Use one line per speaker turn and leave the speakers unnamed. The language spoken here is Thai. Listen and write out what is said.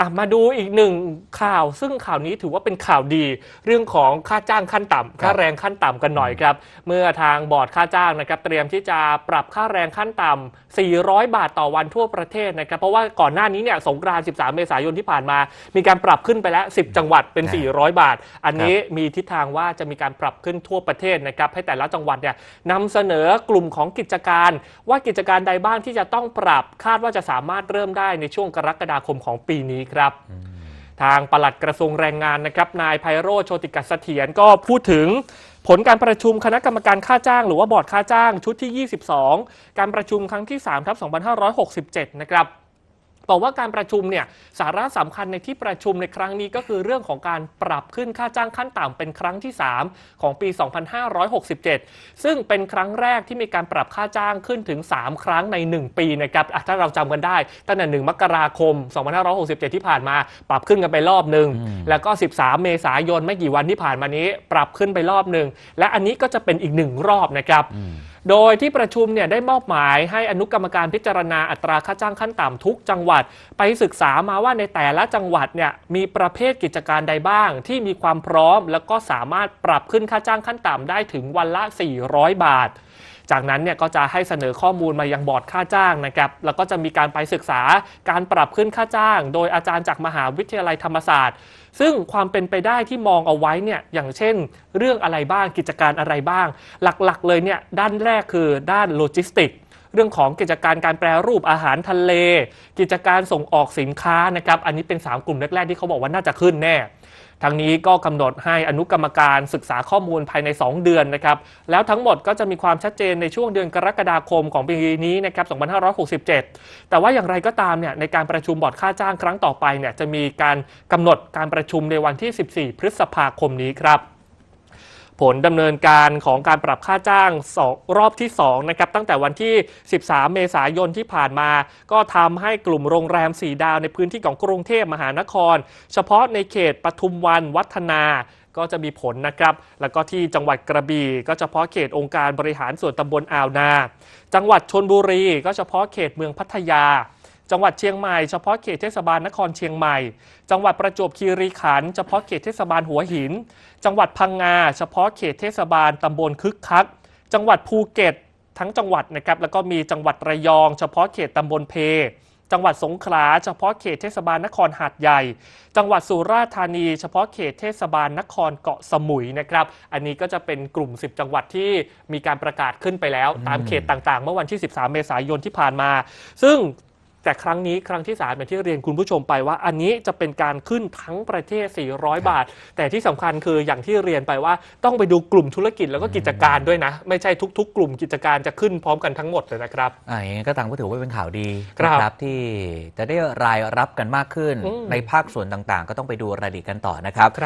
อะมาดูอีกหนึ่งข่าว ซึ่งข่าวนี้ถือว่าเป็นข่าวดีเรื่องของค่าจ้างขั้นต่ำค่าแรงขั้นต่ำกันหน่อยครับ เมื่อทางบอร์ดค่าจ้างนะครับเตรียมที่จะปรับค่าแรงขั้นต่ำ 400 บาทต่อวันทั่วประเทศนะครับ เพราะว่าก่อนหน้านี้เนี่ยสงกรานต์ 13 เมษายนที่ผ่านมา มีการปรับขึ้นไปแล้ว 10 จังหวัดเป็น
นะ
400 บาท อันนี้มีทิศทางว่าจะมีการปรับขึ้นทั่วประเทศนะครับให้แต่ละจังหวัดเนี่ยนำเสนอกลุ่มของกิจการ ว่ากิจการใดบ้างที่จะต้องปรับคาดว่าจะสามารถเริ่มได้ในช่วงกรกฎาคมของปีนี้ครับทางปลัดกระทรวงแรงงานนะครับนายไพโรจน์โชติกัสเสถียรก็พูดถึงผลการประชุมคณะกรรมการค่าจ้าง หรือว่าบอร์ดค่าจ้างชุดที่ 22 การประชุมครั้งที่3ทับ2567 นะครับ บอกว่าการประชุมเนี่ยสาระสำคัญในที่ประชุมในครั้งนี้ก็คือเรื่องของการปรับขึ้นค่าจ้างขั้นต่ำเป็นครั้งที่ 3 ของปี 2567 ซึ่งเป็นครั้งแรกที่มีการปรับค่าจ้างขึ้นถึง 3 ครั้งใน 1 ปีนะครับอะถ้าเราจำกันได้ตั้งแต่1มกราคม 2567 ที่ผ่านมา ปรับขึ้นกันไปรอบหนึ่งแล้วก็ 13 เมษายนไม่กี่วันที่ผ่านมานี้ ปรับขึ้นไปรอบหนึ่งและอันนี้ก็จะเป็นอีกหนึ่งรอบนะครับ โดยที่ประชุมเนี่ยได้มอบหมายให้อนุกรรมการพิจารณาอัตราค่าจ้างขั้นต่ำทุกจังหวัด ไปศึกษามาว่าในแต่ละจังหวัดเนี่ยมีประเภทกิจการใดบ้าง ที่มีความพร้อม แล้วก็สามารถปรับขึ้นค่าจ้างขั้นต่ำได้ถึงวันละ 400 บาท จากนั้นเนี่ยก็จะให้เสนอข้อมูลมายังบอร์ดค่าจ้างนะครับแล้วก็จะมีการไปศึกษาการปรับขึ้นค่าจ้าง โดยอาจารย์จากมหาวิทยาลัยธรรมศาสตร์ ซึ่งความเป็นไปได้ที่มองเอาไว้เนี่ยอย่างเช่น เรื่องอะไรบ้างกิจการอะไรบ้าง หลักๆ เลยเนี่ยด้านแรกคือด้านโลจิสติก เรื่องของกิจการการแปรรูปอาหารทะเล กิจการส่งออกสินค้านะครับอันนี้เป็น 3 กลุ่มแรกๆที่เขาบอกว่าน่าจะขึ้นแน่ทางนี้ก็กำหนดให้อนุกรรมการศึกษาข้อมูลภายใน 2 เดือนนะครับ แล้วทั้งหมดก็จะมีความชัดเจนในช่วงเดือนกรกฎาคมของปีนี้นะครับ 2567 แต่ว่าอย่างไรก็ตามเนี่ยในการประชุมบอร์ดค่าจ้างครั้งต่อไปเนี่ยจะมีการกำหนดการประชุมในวันที่ 14 พฤษภาคมนี้ครับ ผลดำเนินการของการปรับค่าจ้างสองรอบที่2นะครับตั้งแต่วันที่ 13 เมษายนที่ผ่านมา ก็ทำให้กลุ่มโรงแรม 4 ดาวในพื้นที่ของกรุงเทพมหานคร เฉพาะในเขตปทุมวันวัฒนาก็จะมีผลนะครับ แล้วก็ที่จังหวัดกระบี่ก็เฉพาะเขตองค์การบริหารส่วนตำบลอ่าวนา จังหวัดชนบุรีก็เฉพาะเขตเมืองพัทยา จังหวัดเชียงใหม่เฉพาะเขตเทศบาลนครเชียงใหม่ จังหวัดประจวบคีรีขันธ์เฉพาะเขตเทศบาลหัวหิน จังหวัดพังงา เฉพาะเขตเทศบาลตำบลคึกคัก จังหวัดภูเก็ต ทั้งจังหวัดนะครับแล้วก็มีจังหวัดระยอง เฉพาะเขตตำบลเพ จังหวัดสงขลา เฉพาะเขตเทศบาลนครหาดใหญ่ จังหวัดสุราษฎร์ธานี เฉพาะเขตเทศบาลนครเกาะสมุยนะครับ อันนี้ก็จะเป็นกลุ่ม 10 จังหวัดที่มีการประกาศขึ้นไปแล้ว ตามเขตต่างๆ เมื่อวันที่ 13 เมษายนที่ผ่านมา ซึ่ง แต่ครั้งนี้ครั้งที่3อย่างที่เรียนคุณผู้ชมไปว่า อันนี้จะเป็นการขึ้นทั้งประเทศ 400 บาท แต่ที่สำคัญคืออย่างที่เรียนไปว่าต้องไปดูกลุ่มธุรกิจแล้วก็กิจการด้วยนะ ไม่ใช่ทุก ๆ กลุ่มกิจการจะขึ้นพร้อมกันทั้งหมดเลยนะครับ
อ่าอย่างนี้ก็ต่างก็ถือว่าเป็นข่าวดี
ครับ
นะครับที่จะได้รายรับกันมากขึ้น
อืม
ในภาคส่วนต่างๆ ก็ต้องไปดูรายละเอียดกันต่อนะครับ